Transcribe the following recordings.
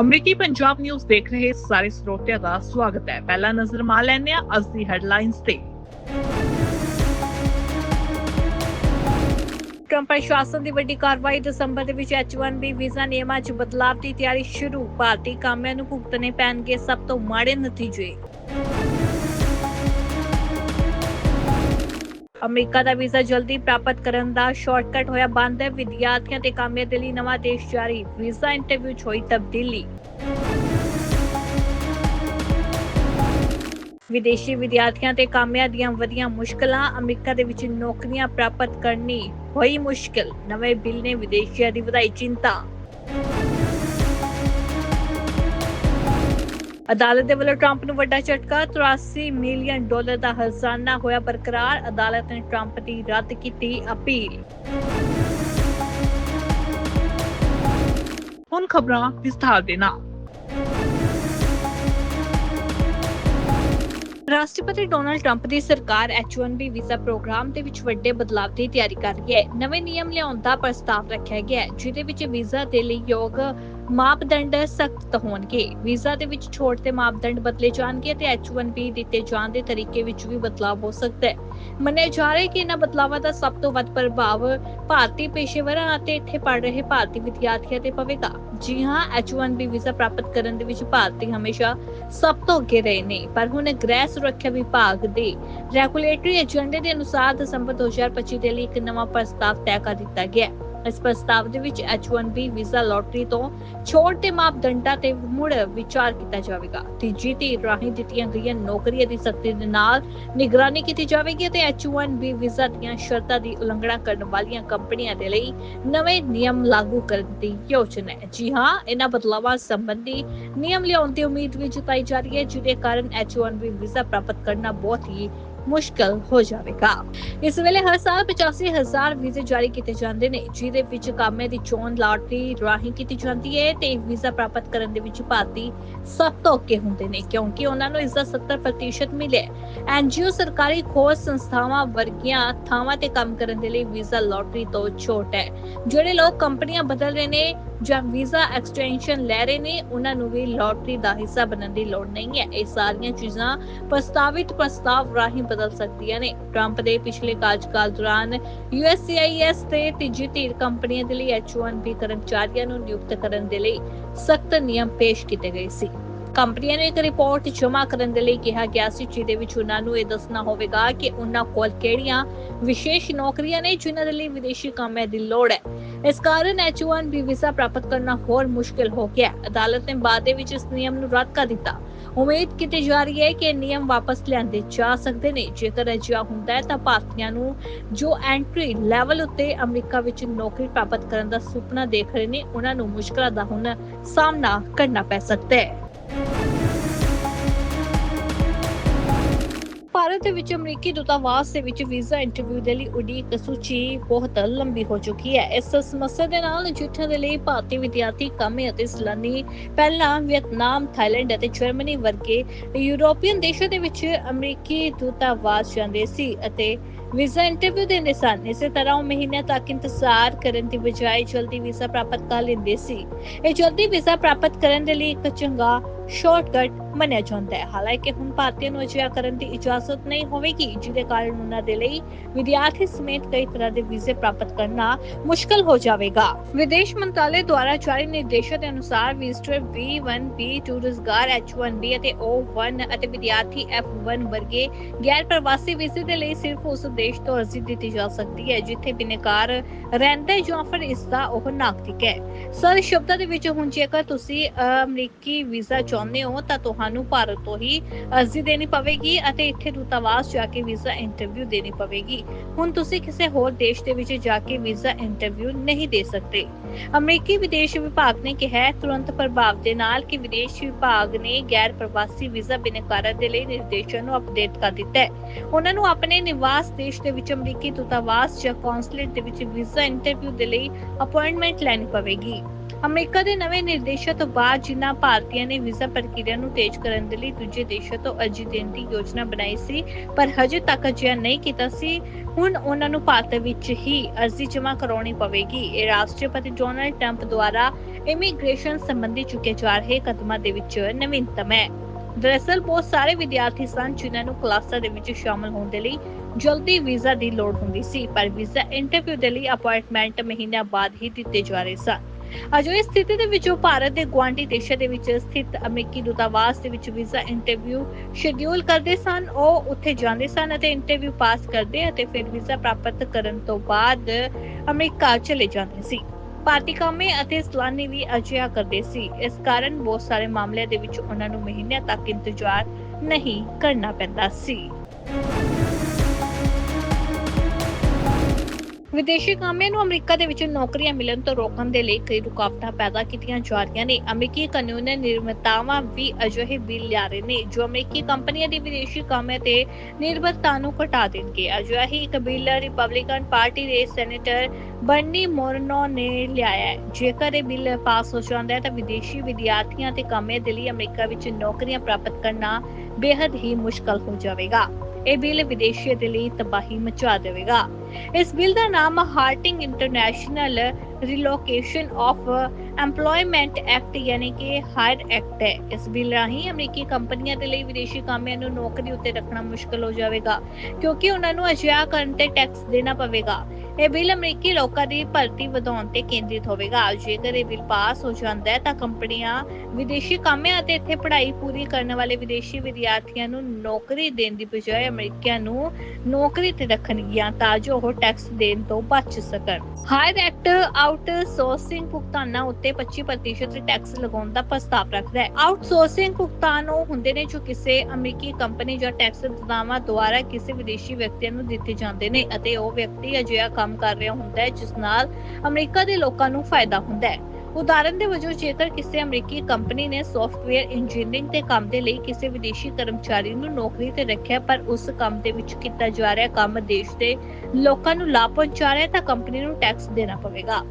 ਅਮਰੀਕੀ ਪੰਜਾਬ ਨਿਊਜ਼ ਦੇਖ ਰਹੇ ਸਾਰੇ ਸਰੋਤਿਆਂ ਦਾ ਸਵਾਗਤ ਹੈ। ਪਹਿਲਾ ਨਜ਼ਰ ਮਾਰ ਲੈਂਦੇ ਹਾਂ ਅੱਜ ਦੀ ਹੈਡਲਾਈਨਸ ਤੇ। ਟਰੰਪ ਪ੍ਰਸ਼ਾਸਨ ਦੀ ਵੱਡੀ ਕਾਰਵਾਈ ਦਸੰਬਰ ਦੇ ਵਿੱਚ H1B ਵੀਜ਼ਾ ਨਿਯਮਾਂ 'ਚ ਬਦਲਾਅ ਦੀ ਤਿਆਰੀ ਸ਼ੁਰੂ। ਭਾਰਤੀ ਕਾਮਿਆਂ ਨੂੰ ਭੁਗਤਣੇ ਪੈਣਗੇ ਸਭ ਤੋਂ ਮਾੜੇ ਨਤੀਜੇ। ਅਮਰੀਕਾ ਦਾ ਵੀਜ਼ਾ ਜਲਦੀ ਪ੍ਰਾਪਤ ਕਰਨ ਦਾ ਸ਼ਾਰਟਕਟ ਹੋਇਆ ਬੰਦ ਹੈ ਵਿਦਿਆਰਥੀਆਂ ਤੇ ਕਾਮਿਆਂ ਦੇ ਲਈ ਨਵਾਂ ਦੇਸ਼ ਜਾਰੀ, ਵੀਜ਼ਾ ਇੰਟਰਵਿਊ 'ਚ ਹੋਈ ਤਬਦੀਲੀ। ਵਿਦੇਸ਼ੀ ਵਿਦਿਆਰਥੀਆਂ ਤੇ ਕਾਮਿਆਂ ਦੀਆਂ ਵਧੀਆਂ ਮੁਸ਼ਕਲਾਂ, ਅਮਰੀਕਾ ਦੇ ਵਿੱਚ ਨੌਕਰੀਆਂ ਪ੍ਰਾਪਤ ਕਰਨੀ ਹੋਈ ਮੁਸ਼ਕਲ, ਨਵੇਂ ਬਿੱਲ ਨੇ ਵਿਦੇਸ਼ੀਆਂ ਦੀ ਵਧਾਈ ਚਿੰਤਾ। ਅਦਾਲਤ ਦੇ ਵੱਲੋਂ ਟਰੰਪ ਨੂੰ ਵੱਡਾ ਝਟਕਾ 83 ਮਿਲੀਅਨ ਡਾਲਰ ਦਾ ਹਰਜ਼ਾਨਾ ਹੋਇਆ ਬਰਕਰਾਰ ਅਦਾਲਤ ਨੇ ਟਰੰਪ ਦੀ ਰੱਦ ਕੀਤੀ ਅਪੀਲ। ਹੁਣ ਖਬਰਾਂ ਵਿਸਥਾਰ ਦੇ ਨਾਲ। ਰਾਸ਼ਟਰਪਤੀ ਡੋਨਾਲਡ ਟਰੰਪ ਦੀ ਸਰਕਾਰ H1B ਵੀਜ਼ਾ ਪ੍ਰੋਗਰਾਮ ਦੇ ਵਿੱਚ ਵੱਡੇ ਬਦਲਾਅ ਦੀ ਤਿਆਰੀ ਕਰ ਰਹੀ ਹੈ। ਨਵੇਂ ਨਿਯਮ ਲਿਆਉਣ ਦਾ ਪ੍ਰਸਤਾਵ ਰੱਖਿਆ ਗਿਆ ਹੈ ਜਿਹਦੇ ਵਿੱਚ ਵੀਜ਼ਾ ਦੇ ਲਈ ਯੋਗ ਮਾਪਦੰਡ ਸਖਤ ਹੋਣਗੇ। ਵੀਜ਼ਾ ਦੇ ਵਿੱਚ ਛੋਟ ਤੇ ਮਾਪਦੰਡ ਬਦਲੇ ਜਾਣਗੇ ਤੇ H1B ਦਿੱਤੇ ਜਾਣ ਦੇ ਤਰੀਕੇ ਵਿੱਚ ਵੀ ਬਦਲਾਅ ਹੋ ਸਕਦਾ ਹੈ। ਮੰਨਿਆ ਜਾ ਰਿਹਾ ਹੈ ਕਿ ਇਹਨਾਂ ਬਦਲਾਵਾਂ ਦਾ ਸਭ ਤੋਂ ਵੱਧ ਪ੍ਰਭਾਵ ਭਾਰਤੀ ਪੇਸ਼ੇਵਰਾਂ ਅਤੇ ਇੱਥੇ ਪੜ ਰਹੇ ਭਾਰਤੀ ਵਿਦਿਆਰਥੀਆਂ ਤੇ ਪਵੇਗਾ। ਜੀ ਹਾਂ H1B ਵੀਜ਼ਾ ਪ੍ਰਾਪਤ ਕਰਨ ਦੇ ਵਿੱਚ ਭਾਰਤੀ ਹਮੇਸ਼ਾ ਸਭ ਤੋਂ ਅੱਗੇ ਰਹੇ ਨੇ, ਪਰ ਹੁਣ ਗ੍ਰਹਿ ਸੁਰੱਖਿਆ ਵਿਭਾਗ ਦੇ ਰੈਗੂਲੇਟਰੀ ਏਜੰਡੇ ਦੇ ਅਨੁਸਾਰ ਦਸੰਬਰ 2025 ਦੇ ਲਈ ਇੱਕ ਨਵਾਂ ਪ੍ਰਸਤਾਵ ਤੈਅ ਕਰ ਦਿੱਤਾ ਗਿਆ ਹੈ। ਇਸ ਪ੍ਰਸਤਾਵ ਦੇ ਵਿੱਚ H1B ਵੀਜ਼ਾ ਲੋਟਰੀ ਤੋਂ ਛੋਟ ਦੇ ਮਾਪਦੰਡਾਂ ਤੇ ਮੁੜ ਵਿਚਾਰ ਕੀਤਾ ਜਾਵੇਗਾ। ਤੀਜੀ ਧਿਰ ਰਾਹੀਂ ਦਿੱਤੀਆਂ ਗਈਆਂ ਨੌਕਰੀਆਂ ਦੀ ਸਖਤੀ ਦੇ ਨਾਲ ਨਿਗਰਾਨੀ ਕੀਤੀ ਜਾਵੇਗੀ ਤੇ H1B ਵੀਜ਼ਾ ਦੀਆਂ ਸ਼ਰਤਾਂ ਦੀ ਉਲੰਘਣਾ ਕਰਨ ਵਾਲੀਆਂ ਕੰਪਨੀਆਂ ਦੇ ਲਈ ਨਵੇਂ ਨਿਯਮ ਲਾਗੂ ਕਰਨ ਦੀ ਯੋਜਨਾ ਹੈ। ਜੀ ਹਾਂ, ਇਹਨਾਂ ਬਦਲਾਵਾਂ ਸੰਬੰਧੀ ਨਿਯਮ ਲਿਆਉਣ ਦੀ ਉਮੀਦ ਵੀ ਜਤਾਈ ਜਾ ਰਹੀ ਹੈ, ਜਿਹਦੇ ਕਾਰਨ H1B ਵੀਜ਼ਾ ਪ੍ਰਾਪਤ ਕਰਨਾ ਬਹੁਤ ਹੀ ਮੁਸ਼ਕਲ ਹੋ ਜਾਵੇਗਾ। ਇਸ ਵੇਲੇ ਹਰ ਸਾਲ 85000 ਵੀਜ਼ੇ ਜਾਰੀ ਕੀਤੇ ਜਾਂਦੇ ਨੇ, ਜਿਹਦੇ ਵਿੱਚ ਕਾਮੇ ਦੀ ਚੋਣ ਲਾਟਰੀ ਰਾਹੀਂ ਕੀਤੀ ਜਾਂਦੀ ਹੈ ਤੇ ਵੀਜ਼ਾ ਪ੍ਰਾਪਤ ਕਰਨ ਦੇ ਵਿੱਚ ਭਾਰਤੀ ਸਭ ਤੋਂ ਅੱਗੇ ਹੁੰਦੇ ਨੇ, ਕਿਉਂਕਿ ਉਹਨਾਂ ਨੂੰ ਇਸ ਦਾ 70% ਮਿਲਿਆ ਐਨਜੀਓ ਸਰਕਾਰੀ ਖੋਜ ਸੰਸਥਾਵਾਂ ਵਰਗੀਆਂ ਥਾਵਾਂ ਤੇ ਕੰਮ ਕਰਨ ਦੇ ਲਈ ਵੀਜ਼ਾ ਲਾਟਰੀ ਤੋਂ ਛੋਟ ਹੈ, ਜਿਹੜੇ ਲੋਕ ਕੰਪਨੀਆਂ ਬਦਲ ਰਹੇ ਨੇ ਜਾਂ ਵੀਜ਼ਾ ਐਕਸਟੈਂਸ਼ਨ ਲੈ ਰਹੇ ਨੇ, ਉਹਨਾਂ ਨੂੰ ਵੀ ਲਾਟਰੀ ਦਾ ਹਿੱਸਾ ਬਣਨ ਦੀ ਲੋੜ ਨਹੀਂ ਹੈ। ਇਹ ਸਾਰੀਆਂ ਚੀਜ਼ਾਂ ਪ੍ਰਸਤਾਵਿਤ ਪ੍ਰਸਤਾਵ ਰਾਹੀਂ ਬਦਲ ਸਕਦੀਆਂ ਨੇ। ਟਰੰਪ ਦੇ ਪਿਛਲੇ ਕਾਰਜਕਾਲ ਦੌਰਾਨ USCIS ਤੇ ਤੀਜੀ ਧਿਰ ਕੰਪਨੀਆਂ ਦੇ ਲਈ H1B ਕਰਮਚਾਰੀਆਂ ਨੂੰ ਨਿਯੁਕਤ ਕਰਨ ਦੇ ਲਈ ਸਖਤ ਨਿਯਮ ਪੇਸ਼ ਕੀਤੇ ਗਏ ਸੀ। ਕੰਪਨੀਆਂ ਨੂੰ ਇੱਕ ਰਿਪੋਰਟ ਜਮ੍ਹਾਂ ਕਰਨ ਦੇ ਲਈ ਕਿਹਾ ਗਿਆ ਸੀ, ਜਿਹਦੇ ਵਿੱਚ ਉਹਨਾਂ ਨੂੰ ਇਹ ਦੱਸਣਾ ਹੋਵੇਗਾ ਕਿ ਉਹਨਾਂ ਕੋਲ ਕਿਹੜੀਆਂ ਵਿਸ਼ੇਸ਼ ਨੌਕਰੀਆਂ ਨੇ ਜਿਨ੍ਹਾਂ ਦੇ ਲਈ ਵਿਦੇਸ਼ੀ ਕਾਮਿਆਂ ਦੀ ਲੋੜ ਹੈ। ਇਸ ਕਾਰਨ H1B ਵੀਜ਼ਾ ਪ੍ਰਾਪਤ ਕਰਨਾ ਹੋਰ ਮੁਸ਼ਕਿਲ ਹੋ ਗਿਆ ਅਦਾਲਤ ਨੇ ਬਾਅਦ ਦੇ ਵਿੱਚ ਇਸ ਨਿਯਮ ਨੂੰ ਰੱਦ ਕਰ ਦਿੱਤਾ। ਉਮੀਦ ਕੀਤੀ ਜਾ ਰਹੀ ਹੈ ਕਿ ਇਹ ਨਿਯਮ ਵਾਪਸ ਲਿਆਂਦੇ ਜਾ ਸਕਦੇ ਨੇ। ਜੇਕਰ ਅਜਿਹਾ ਹੁੰਦਾ ਹੈ ਤਾਂ ਭਾਰਤੀਆਂ ਨੂੰ ਜੋ ਐਂਟਰੀ ਲੈਵਲ ਉੱਤੇ ਅਮਰੀਕਾ ਵਿੱਚ ਨੌਕਰੀ ਪ੍ਰਾਪਤ ਕਰਨ ਦਾ ਸੁਪਨਾ ਦੇਖ ਰਹੇ ਨੇ, ਉਹਨਾਂ ਨੂੰ ਮੁਸ਼ਕਲਾਂ ਦਾ ਹੁਣ ਸਾਹਮਣਾ ਕਰਨਾ ਪੈ ਸਕਦਾ ਹੈ। ਭਾਰਤ ਦੇ ਵਿੱਚ ਅਮਰੀਕੀ ਦੂਤਾਵਾਸ ਦੇ ਵਿੱਚ ਵੀਜ਼ਾ ਇੰਟਰਵਿਊ ਦੇ ਲਈ ਉਡੀਕ ਸੂਚੀ ਬਹੁਤ ਲੰਬੀ ਹੋ ਚੁੱਕੀ ਹੈ। ਇਸ ਸਮੱਸਿਆ ਦੇ ਨਾਲ ਨਜਿੱਠਣ ਦੇ ਲਈ ਭਾਰਤੀ ਵਿਦਿਆਰਥੀ ਕਾਮੇ ਅਤੇ ਸਲਾਨੀ ਪਹਿਲਾਂ ਵੀਅਤਨਾਮ, ਥਾਈਲੈਂਡ ਅਤੇ ਜਰਮਨੀ ਵਰਗੇ ਯੂਰੋਪੀਅਨ ਦੇਸ਼ਾਂ ਦੇ ਵਿੱਚ ਅਮਰੀਕੀ ਦੂਤਾਵਾਸ ਜਾਂਦੇ ਸੀ ਅਤੇ ਵੀਜ਼ਾ ਇੰਟਰਵਿਊ ਦਿੰਦੇ ਸਨ। ਇਸੇ ਤਰ੍ਹਾਂ ਉਹ ਮਹੀਨਿਆਂ ਤੱਕ ਇੰਤਜ਼ਾਰ ਕਰਨ ਦੀ ਬਜਾਏ ਜਲਦੀ ਵੀਜ਼ਾ ਪ੍ਰਾਪਤ ਕਰ ਲੈਂਦੇ ਸੀ। ਇਹ ਜਲਦੀ ਵੀਜ਼ਾ ਪ੍ਰਾਪਤ ਕਰਨ ਦੇ ਲਈ ਇੱਕ ਚੰਗਾ ਸ਼ਾਰਟਕਟ ਮੰਨਿਆ ਜਾਂਦਾ ਹੈ ਹਾਲਾਂਕਿ ਹੁਣ ਭਾਰਤੀਆਂ ਨੂੰ ਅਜਿਹਾ ਕਰਨ ਦੀ ਇਜਾਜ਼ਤ ਨਹੀਂ ਹੋਵੇਗੀ ਜਿਹਦੇ ਕਾਰਨ ਉਹਨਾਂ ਦੇ ਲਈ ਵਿਦਿਆਰਥੀ ਸਮੇਤ ਕਈ ਤਰ੍ਹਾਂ ਦੇ ਵੀਜ਼ੇ ਪ੍ਰਾਪਤ ਕਰਨਾ ਮੁਸ਼ਕਲ ਹੋ ਜਾਵੇਗਾ ਵਿਦੇਸ਼ ਮੰਤਰਾਲੇ ਦੁਆਰਾ ਜਾਰੀ ਨਿਰਦੇਸ਼ਾਂ ਦੇ ਅਨੁਸਾਰ ਵਿਜ਼ਟਰ B1 B2 ਰੁਜ਼ਗਾਰ H1B ਅਤੇ O1 ਅਤੇ ਵਿਦਿਆਰਥੀ F1 ਵਰਗੇ ਗੈਰ ਪ੍ਰਵਾਸੀ ਵੀਜ਼ੇ ਦੇ ਲਈ ਸਿਰਫ ਉਸ ਦੇਸ਼ ਤੋਂ ਅਰਜ਼ੀ ਦਿੱਤੀ ਜਾ ਸਕਦੀ ਹੈ ਜਿੱਥੇ ਬਿਨੇਕਾਰ ਰਹਿੰਦਾ ਜਾਂ ਫਿਰ ਇਸ ਦਾ ਉਹ ਨਾਗਰਿਕ ਹੈ ਸਰ ਸ਼ਬਦਾਂ ਦੇ ਵਿੱਚ ਹੁਣ ਜੇਕਰ ਤੁਸੀਂ ਅਮਰੀਕੀ ਵੀਜ਼ਾ ਚਾਹੁੰਦੇ ਹੋ ਤਾਂ ਤੁਹਾਨੂੰ ਭਾਰਤ ਤੋਂ ਹੀ ਅਰਜ਼ੀ ਦੇਣੀ ਪਵੇਗੀ ਅਤੇ ਇੱਥੇ ਦੂਤਾਵਾਸ ਜਾ ਕੇ ਵੀਜ਼ਾ ਇੰਟਰਵਿਊ ਦੇਣੀ ਪਵੇਗੀ। ਹੁਣ ਤੁਸੀਂ ਕਿਸੇ ਹੋਰ ਦੇਸ਼ ਦੇ ਵਿੱਚ ਜਾ ਕੇ ਵੀਜ਼ਾ ਇੰਟਰਵਿਊ ਨਹੀਂ ਦੇ ਸਕਦੇ। ਅਮਰੀਕੀ ਵਿਦੇਸ਼ ਵਿਭਾਗ ਨੇ ਕਿਹਾ ਤੁਰੰਤ ਪ੍ਰਭਾਵ ਦੇ ਨਾਲ ਕਿ ਵਿਦੇਸ਼ ਵਿਭਾਗ ਨੇ ਗੈਰ ਪ੍ਰਵਾਸੀ ਵੀਜ਼ਾ ਬਿਨੇਕਾਰਾਂ ਦੇ ਲਈ ਨਿਰਦੇਸ਼ਾਂ ਨੂੰ ਅਪਡੇਟ ਕਰ ਦਿੱਤਾ ਹੈ। ਉਹਨਾਂ ਨੂੰ ਆਪਣੇ ਨਿਵਾਸ ਦੇਸ਼ ਦੇ ਵਿੱਚ ਅਮਰੀਕੀ ਦੂਤਾਵਾਸ ਜਾਂ ਕੌਂਸਲੇਟ ਦੇ ਵਿੱਚ ਵੀਜ਼ਾ ਇੰਟਰਵਿਊ ਦੇ ਲਈ ਅਪਾਇੰਟਮੈਂਟ ਲੈਣੀ ਪਵੇਗੀ। ਅਮਰੀਕਾ ਦੇ ਨਵੇਂ ਨਿਰਦੇਸ਼ਾਂ ਤੋਂ ਬਾਅਦ ਜਿਨ੍ਹਾਂ ਭਾਰਤੀਆਂ ਨੇ ਵੀਜ਼ਾ ਪ੍ਰਕਿਰਿਆ ਨੂੰ ਤੇਜ਼ ਕਰਨ ਦੇ ਲਈ ਦੂਜੇ ਦੇਸ਼ਾਂ ਤੋਂ ਅਰਜ਼ੀ ਦੇਣ ਦੀ ਯੋਜਨਾ ਬਣਾਈ ਸੀ, ਪਰ ਹਜੇ ਤੱਕ ਅਜਿਹਾ ਨਹੀਂ ਕੀਤਾ ਸੀ। ਹੁਣ ਉਹਨਾਂ ਨੂੰ ਭਾਰਤ ਵਿੱਚ ਹੀ ਅਰਜ਼ੀ ਜਮ੍ਹਾਂ ਕਰਾਉਣੀ ਪਵੇਗੀ। ਇਹ ਰਾਸ਼ਟਰਪਤੀ ਡੋਨਾਲਡ ਟਰੰਪ ਦੁਆਰਾ ਇਮੀਗ੍ਰੇਸ਼ਨ ਸੰਬੰਧੀ ਚੁੱਕੇ ਜਾ ਰਹੇ ਕਦਮਾਂ ਦੇ ਵਿੱਚ ਨਵੀਨਤਮ ਹੈ। ਦਰਅਸਲ, ਬਹੁਤ ਸਾਰੇ ਵਿਦਿਆਰਥੀ ਸਨ ਜਿਨ੍ਹਾਂ ਨੂੰ ਕਲਾਸਾਂ ਦੇ ਵਿੱਚ ਸ਼ਾਮਲ ਹੋਣ ਦੇ ਲਈ ਜਲਦੀ ਵੀਜ਼ਾ ਦੀ ਲੋੜ ਹੁੰਦੀ ਸੀ, ਪਰ ਵੀਜ਼ਾ ਇੰਟਰਵਿਊ ਦੇ ਲਈ ਅਪਾਇੰਟਮੈਂਟ ਮਹੀਨਿਆਂ ਬਾਅਦ ਹੀ ਦਿੱਤੇ ਜਾ ਰਹੇ ਸਨ। ਅਜਿਹੀ ਸਥਿਤੀ ਦੇ ਵਿੱਚ ਭਾਰਤ ਦੇ ਗੁਆਂਢੀ ਦੇਸ਼ਾਂ ਦੇ ਵਿੱਚ ਸਥਿਤ ਅਮਰੀਕੀ ਦੂਤਾਵਾਸ ਦੇ ਵਿੱਚ ਵੀਜ਼ਾ ਇੰਟਰਵਿਊ ਸ਼ਡਿਊਲ ਕਰਦੇ ਸਨ। ਉਹ ਉੱਥੇ ਜਾਂਦੇ ਸਨ ਅਤੇ ਇੰਟਰਵਿਊ ਪਾਸ ਕਰਦੇ ਅਤੇ ਫਿਰ ਵੀਜ਼ਾ ਪ੍ਰਾਪਤ ਕਰਨ ਤੋਂ ਬਾਅਦ ਅਮਰੀਕਾ ਚਲੇ ਜਾਂਦੇ ਸੀ। ਭਾਰਤੀ ਕਾਮੇ ਅਤੇ ਸਲਾਨੀ ਵੀ ਅਜਿਹਾ ਕਰਦੇ ਸੀ। ਇਸ ਕਾਰਨ ਬਹੁਤ ਸਾਰੇ ਮਾਮਲਿਆਂ ਦੇ ਵਿੱਚ ਉਹਨਾਂ ਨੂੰ ਮਹੀਨਿਆਂ ਤੱਕ ਇੰਤਜ਼ਾਰ ਨਹੀਂ ਕਰਨਾ ਪੈਂਦਾ ਸੀ। ਵਿਦੇਸ਼ੀ ਕਾਮਿਆਂ ਨੂੰ ਅਮਰੀਕਾ ਦੇ ਵਿੱਚ ਨੌਕਰੀਆਂ ਮਿਲਣ ਤੋਂ ਰੋਕਣ ਦੇ ਲਈ ਕਈ ਰੁਕਾਵਟਾਂ ਪੈਦਾ ਕੀਤੀਆਂ ਜਾ ਰਹੀਆਂ ਨੇ। ਅਮਰੀਕੀ ਕਾਨੂੰਨ ਨਿਰਮਾਤਾਵਾਂ ਵੀ ਅਜਿਹੇ ਬਿੱਲ ਲਿਆ ਰਹੇ ਨੇ, ਜੋ ਅਮਰੀਕੀ ਕੰਪਨੀਆਂ ਦੀ ਵਿਦੇਸ਼ੀ ਕਾਮਿਆਂ ਤੇ ਨਿਰਭਰਤਾ ਨੂੰ ਘਟਾ ਦੇਣਗੇ। ਅਜਿਹਾ ਹੀ ਇੱਕ ਬਿੱਲ ਰਿਪਬਲਿਕਨ ਪਾਰਟੀ ਦੇ ਸੈਨੇਟਰ ਬਰਨੀ ਮੋਰਨੋ ਨੇ ਲਿਆਇਆ ਜੇਕਰ ਇਹ ਬਿੱਲ ਪਾਸ ਹੋ ਜਾਂਦਾ ਹੈ ਤਾਂ ਵਿਦੇਸ਼ੀ ਵਿਦਿਆਰਥੀਆਂ ਤੇ ਕਾਮਿਆਂ ਦੇ ਲਈ ਅਮਰੀਕਾ ਵਿੱਚ ਨੌਕਰੀਆਂ ਪ੍ਰਾਪਤ ਕਰਨਾ ਬੇहद ਹੀ ਮੁਸ਼ਕਲ ਹੋ ਜਾਵੇਗਾ। ਇਹ ਬਿੱਲ ਵਿਦੇਸ਼ੀਆਂ ਦੇ ਲਈ ਤਬਾਹੀ ਮਚਾ ਦੇਵੇਗਾ। ਇਸ ਬਿੱਲ ਦਾ ਨਾਮ halting international relocation of employment act ਯਾਨੀ ਕਿ ਹਾਇਰ ਐਕਟ ਹੈ। ਇਸ ਬਿੱਲ ਰਾਹੀਂ ਅਮਰੀਕੀ ਕੰਪਨੀਆਂ ਦੇ ਲਈ ਵਿਦੇਸ਼ੀ ਕਾਮਿਆਂ ਨੂੰ ਨੌਕਰੀ ਉੱਤੇ ਰੱਖਣਾ ਮੁਸ਼ਕਲ ਹੋ ਜਾਵੇਗਾ, ਕਿਉਂਕਿ ਉਹਨਾਂ ਨੂੰ ਅਜਿਹਾ ਕਰਨ ਤੇ ਟੈਕਸ ਦੇਣਾ ਪਵੇਗਾ। ਇਹ ਬਿੱਲ ਅਮਰੀਕੀ ਲੋਕਾਂ ਦੀ ਭਰਤੀ ਵਧਾਉਣ ਤੇ ਕੇਂਦਰਿਤ ਹੋਵੇਗਾ। ਜੇਕਰ ਇਹ ਬਿੱਲ ਪਾਸ ਹੋ ਜਾਂਦਾ ਹੈ, ਤਾਂ ਕੰਪਨੀਆਂ ਵਿਦੇਸ਼ੀ ਕਾਮਿਆਂ ਅਤੇ ਇੱਥੇ ਪੜ੍ਹਾਈ ਪੂਰੀ ਕਰਨ ਵਾਲੇ ਵਿਦੇਸ਼ੀ ਵਿਦਿਆਰਥੀਆਂ ਨੂੰ ਨੌਕਰੀ ਦੇਣ ਦੀ ਬਜਾਏ ਅਮਰੀਕੀਆਂ ਨੂੰ ਨੌਕਰੀ ਤੇ ਰੱਖਣਗੀਆਂ ਤਾਂ ਜੋ ਉਹ ਟੈਕਸ ਦੇਣ ਤੋਂ ਬਚ ਸਕਣ। ਹਾਇਰ ਐਕਟ ਆਊਟਸੋਰਸਿੰਗ ਭੁਗਤਾਨਾਂ ਉੱਤੇ 25% ਟੈਕਸ ਲਗਾਉਣ ਦਾ ਪ੍ਰਸਤਾਵ ਰੱਖਦਾ ਹੈ। ਆਊਟਸੋਰਸਿੰਗ ਭੁਗਤਾਨ ਉਹ ਹੁੰਦੇ ਨੇ ਜੋ ਕਿਸੇ ਅਮਰੀਕੀ ਕੰਪਨੀ ਜਾਂ ਟੈਕਸ ਦਦਾਵਾਂ ਦੁਆਰਾ ਕਿਸੇ ਵਿਦੇਸ਼ੀ ਵਿਅਕਤੀ ਨੂੰ ਦਿੱਤੇ ਜਾਂਦੇ ਨੇ ਅਤੇ ਉਹ ਵਿਅਕਤੀ ਅਜਿਹਾ ਕੰਮ ਕਰ ਰਿਹਾ ਹੁੰਦਾ ਹੈ, ਜਿਸ ਨਾਲ ਅਮਰੀਕਾ ਦੇ ਲੋਕਾਂ ਨੂੰ ਫਾਇਦਾ ਹੁੰਦਾ ਹੈ। ਉਦਾਹਰਨ ਦੇ ਵਜੋਂ, ਜੇਕਰ ਕਿਸੇ ਅਮਰੀਕੀ ਕੰਪਨੀ ਨੇ ਸੌਫਟਵੇਅਰ ਇੰਜੀਨੀਅਰਿੰਗ ਦੇ ਕੰਮ ਦੇ ਲਈ ਕਿਸੇ ਵਿਦੇਸ਼ੀ ਕਰਮਚਾਰੀ ਨੂੰ ਨੌਕਰੀ ਤੇ ਰੱਖਿਆ, ਪਰ ਉਸ ਕੰਮ ਦੇ ਵਿੱਚ ਕੀਤਾ ਜਾ ਰਿਹਾ ਕੰਮ ਦੇਸ਼ ਦੇ ਲੋਕਾਂ ਨੂੰ ਲਾਭ ਪਹੁੰਚਾ ਰਿਹਾ ਤਾਂ ਕੰਪਨੀ ਨੂੰ ਟੈਕਸ ਦੇਣਾ ਪਵੇਗਾ।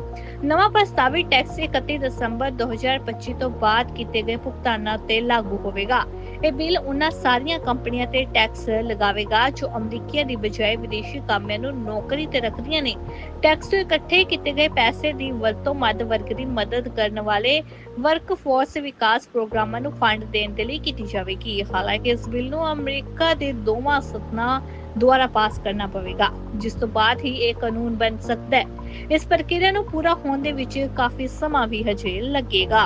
ਨਵਾਂ ਪ੍ਰਸਤਾਵਿਤ ਟੈਕਸ 31 ਦਸੰਬਰ 2025 ਤੋਂ ਬਾਅਦ ਕੀਤੇ ਗਏ ਭੁਗਤਾਨਾਂ ਤੇ ਲਾਗੂ ਹੋਵੇਗਾ। ਇਹ ਬਿੱਲ ਉਹਨਾਂ ਸਾਰੀਆਂ ਕੰਪਨੀਆਂ ਤੇ ਟੈਕਸ ਲਗਾਵੇਗਾ ਜੋ ਅਮਰੀਕੀਆਂ ਦੀ ਬਜਾਏ ਵਿਦੇਸ਼ੀ ਕਾਮਿਆਂ ਨੂੰ ਨੌਕਰੀ ਤੇ ਰੱਖਦੀਆਂ ਨੇ। ਟੈਕਸ ਤੋਂ ਇਕੱਠੇ ਕੀਤੇ ਗਏ ਪੈਸੇ ਦੀ ਵਰਤੋਂ ਮੱਧ ਵਰਗ ਦੀ ਮਦਦ ਕਰਨ ਵਾਲੇ ਵਰਕਫੋਰਸ ਵਿਕਾਸ ਪ੍ਰੋਗਰਾਮਾਂ ਨੂੰ ਫੰਡ ਦੇਣ ਦੇ ਲਈ ਕੀਤੀ ਜਾਵੇਗੀ। ਹਾਲਾਂਕਿ ਇਸ ਬਿੱਲ ਨੂੰ ਅਮਰੀਕਾ ਦੇ ਦੋਵਾਂ ਸਦਨਾਂ ਦੁਆਰਾ ਪਾਸ ਕਰਨਾ ਪਵੇਗਾ, ਜਿਸ ਤੋਂ ਬਾਅਦ ਹੀ ਇਹ ਕਾਨੂੰਨ ਬਣ ਸਕਦਾ ਹੈ। ਇਸ ਪ੍ਰਕਿਰਿਆ ਨੂੰ ਪੂਰਾ ਹੋਣ ਦੇ ਵਿੱਚ ਕਾਫੀ ਸਮਾਂ ਵੀ ਹਜੇ ਲੱਗੇਗਾ।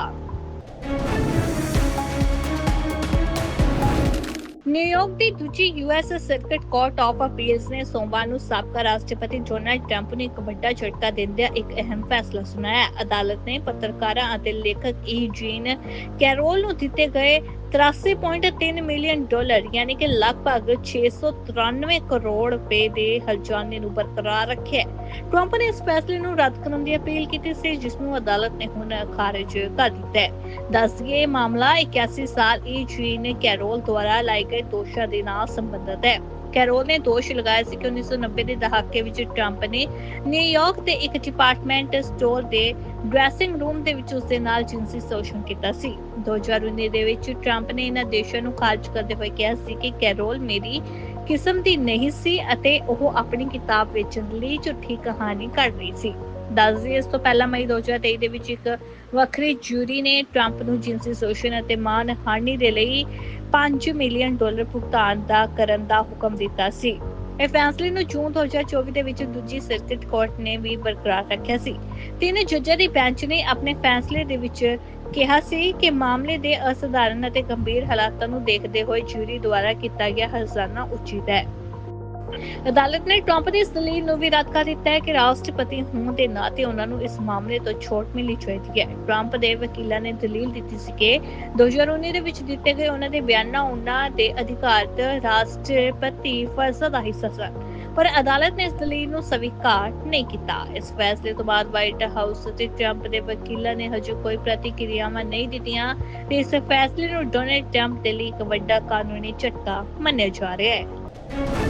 ਨਿਊਯਾਰਕ ਦੀ ਦੂਜੀ US circuit court of appeals ਨੇ ਸੋਮਵਾਰ ਨੂੰ ਸਾਬਕਾ ਰਾਸ਼ਟਰਪਤੀ ਡੋਨਾਲਡ ਟਰੰਪ ਨੂੰ ਇੱਕ ਵੱਡਾ ਝਟਕਾ ਦਿੰਦਿਆਂ ਇੱਕ ਅਹਿਮ ਫੈਸਲਾ ਸੁਣਾਇਆ। ਅਦਾਲਤ ਨੇ ਪੱਤਰਕਾਰਾਂ ਅਤੇ ਲੇਖਕ ਈ ਜੀਨ ਕੈਰੋਲ ਨੂੰ ਦਿੱਤੇ ਗਏ 83.3 ਮਿਲੀਅਨ ਡਾਲਰ, ਯਾਨੀ ਕਿ ਲਗਭਗ 693 ਕਰੋੜ ਰੁਪਏ ਦੇ ਹਰਜਾਨੇ ਨੂੰ ਬਰਕਰਾਰ ਰੱਖਿਆ ਟਰੰਪ ਨੇ ਇਸ ਫੈਸਲੇ ਨੂੰ ਰੱਦ ਕਰਨ ਦੀ ਅਪੀਲ ਕੀਤੀ ਸੀ, ਜਿਸ ਨੂੰ ਅਦਾਲਤ ਨੇ ਹੁਣ ਖਾਰਜ ਕਰ ਦਿੱਤਾ ਹੈ। ਦੱਸਈਏ ਇਹ ਮਾਮਲਾ 81 ਸਾਲ ਈ ਜੀਨ ਕੈਰੋਲ ਦੁਆਰਾ ਲਾਏ ਗਏ ਦੋਸ਼ਾਂ ਦੇ ਨਾਲ ਸੰਬੰਧਿਤ ਹੈ। ਕੈਰੋਲ ਨੇ ਦੋਸ਼ ਲਗਾਇਆ ਸੀ ਕਿ 1990 ਦੇ ਦਹਾਕੇ ਵਿੱਚ ਟਰੰਪ ਨੇ ਨਿਊਯਾਰਕ ਦੇ ਇੱਕ ਡਿਪਾਰਟਮੈਂਟ ਸਟੋਰ ਦੇ ਡਰੈਸਿੰਗ ਰੂਮ ਦੇ ਵਿੱਚ ਉਸ ਦੇ ਨਾਲ ਜਿਨਸੀ ਸ਼ੋਸ਼ਣ ਕੀਤਾ ਸੀ। 2019 ਦੇ ਵਿੱਚ ਟਰੰਪ ਨੇ ਇਹਨਾਂ ਦੇਸ਼ਾਂ ਨੂੰ ਖਾਰਜ ਕਰਦੇ ਹੋਏ ਕਿਹਾ ਸੀ ਕਿ ਕੈਰੋਲ ਮੇਰੀ ਕਿਸਮ ਦੀ ਨਹੀਂ ਸੀ ਅਤੇ ਉਹ ਆਪਣੀ ਕਿਤਾਬ ਵੇਚਣ ਲਈ ਝੂਠੀ ਕਹਾਣੀ ਘੜ ਰਹੀ ਸੀ। ਦੱਸਦੀ ਇਸ ਤੋਂ ਪਹਿਲਾਂ ਮਈ 2023 ਦੇ ਵਿੱਚ ਇੱਕ ਵੱਖਰੀ ਜੂਰੀ ਨੇ ਟਰੰਪ ਨੂੰ ਜਿਨਸੀ ਸ਼ੋਸ਼ਣ ਅਤੇ ਮਾਨਹਾਨੀ ਦੇ ਲਈ 5 ਮਿਲੀਅਨ ਡਾਲਰ ਭੁਗਤਾਨ ਦਾ ਕਰਨ ਦਾ ਹੁਕਮ ਦਿੱਤਾ ਸੀ। ਇਹ ਫੈਸਲੇ ਨੂੰ ਜੂਨ 2024 ਦੇ ਵਿੱਚ ਦੂਜੀ ਸਰਕਟ ਕੋਰਟ ਨੇ ਵੀ ਬਰਕਰਾਰ ਰੱਖਿਆ ਸੀ। ਤਿੰਨ ਜੱਜਾਂ ਦੀ ਬੈਂਚ ਨੇ ਆਪਣੇ ਫੈਸਲੇ ਦੇ ਵਿੱਚ ਕਿਹਾ ਸੀ ਕਿ ਮਾਮਲੇ ਦੇ ਅਸਧਾਰਨ ਅਤੇ ਗੰਭੀਰ ਹਾਲਾਤਾਂ ਨੂੰ ਦੇਖਦੇ ਹੋਏ ਜੂਰੀ ਦੁਆਰਾ ਕੀਤਾ ਗਿਆ ਹਰਜ਼ਾਨਾ ਉਚਿਤ ਹੈ। ਅਦਾਲਤ ਨੇ ਟਰੰਪ ਦੀ ਇਸ ਦਲੀਲ ਨੂੰ ਵੀ ਰੱਦ ਕਰ ਦਿੱਤਾ ਹੈ ਕਿ ਰਾਸ਼ਟਰਪਤੀ ਹੋਣ ਦੇ ਨਾਤੇ ਉਹਨਾਂ ਨੂੰ ਇਸ ਮਾਮਲੇ ਤੋਂ ਛੋਟ ਮਿਲਣੀ ਚਾਹੀਦੀ ਹੈ। ਟਰੰਪ ਦੇ ਵਕੀਲਾਂ ਨੇ ਦਲੀਲ ਦਿੱਤੀ ਸੀ ਕਿ 2019 ਦੇ ਵਿੱਚ ਦਿੱਤੇ ਗਏ ਉਹਨਾਂ ਦੇ ਬਿਆਨਾਂ ਉਹਨਾਂ ਦੇ ਅਧਿਕਾਰਤ ਰਾਸ਼ਟਰਪਤੀ ਫਰਜ਼ਾਂ ਦਾ ਹਿੱਸਾ ਸਨ, ਪਰ ਅਦਾਲਤ ਨੇ ਇਸ ਦਲੀਲ ਨੂੰ ਸਵੀਕਾਰ ਨਹੀਂ ਕੀਤਾ। ਇਸ ਫੈਸਲੇ ਤੋਂ ਬਾਅਦ ਵਾਈਟ ਹਾਊਸ ਤੇ ਟਰੰਪ ਦੇ ਵਕੀਲਾਂ ਨੇ ਹਜੇ ਕੋਈ ਪ੍ਰਤੀਕਿਰਿਆਵਾਂ ਨਹੀਂ ਦਿੱਤੀਆਂ ਤੇ ਇਸ ਫੈਸਲੇ ਨੂੰ ਡੋਨਲਡ ਟਰੰਪ ਦੇ ਲਈ ਇੱਕ ਵੱਡਾ ਕਾਨੂੰਨੀ ਝਟਕਾ ਮੰਨਿਆ ਜਾ ਰਿਹਾ ਹੈ।